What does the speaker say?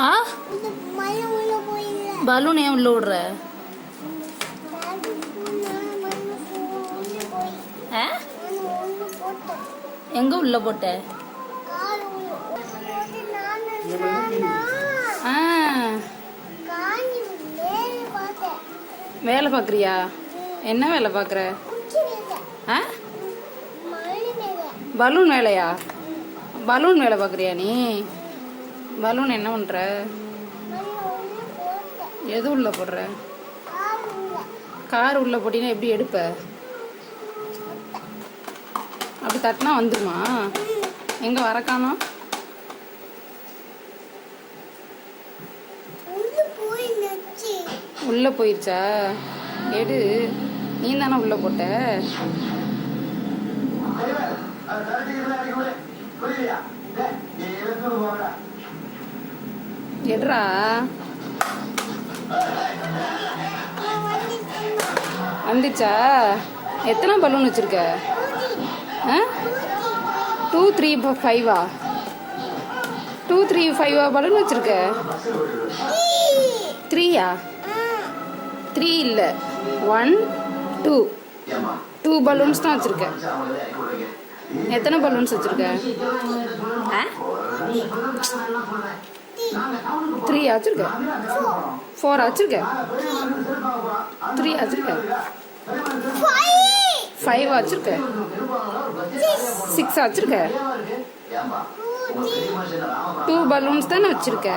ஆ? Balloon ஏன் உள்ள விடுற. எங்க உள்ள போட்ட? வேலை பார்க்குறியா? என்ன வேலை பார்க்குற? பலூன் வேலையா? பலூன் வேலை பார்க்குறியா நீ? பலூன் என்ன பண்ணுற எது உள்ள போடுற? கார் உள்ள போட்டினா எப்படி எடுப்ப? அப்படி தட்டினா வந்துருமா? எங்கே வர காணோம்? உள்ள போயிருச்சா? எடு. நீ தானே உள்ள போட்ட? எட்ரா வந்துச்சா? எத்தனை பலூன் வச்சுருக்க? ஆ? டூ த்ரீ ஃபைவா டூ த்ரீ ஃபைவா பலூன் வச்சுருக்க? த்ரீயா த்ரீ இல்லை. ஒன் டூ டூ பலூன்ஸ் தான் வச்சுருக்கேன் எத்தனை பலூன்ஸ் வச்சுருக்க? ஆ? த்ரீ ஆச்சிருக்க. ஃபோர் ஆச்சிருக்க. த்ரீ ஆச்சிருக்க. ஃபைவ் ஆச்சிருக்க. சிக்ஸ் ஆச்சிருக்க. டூ பலூன்ஸ் தானே வச்சிருக்க.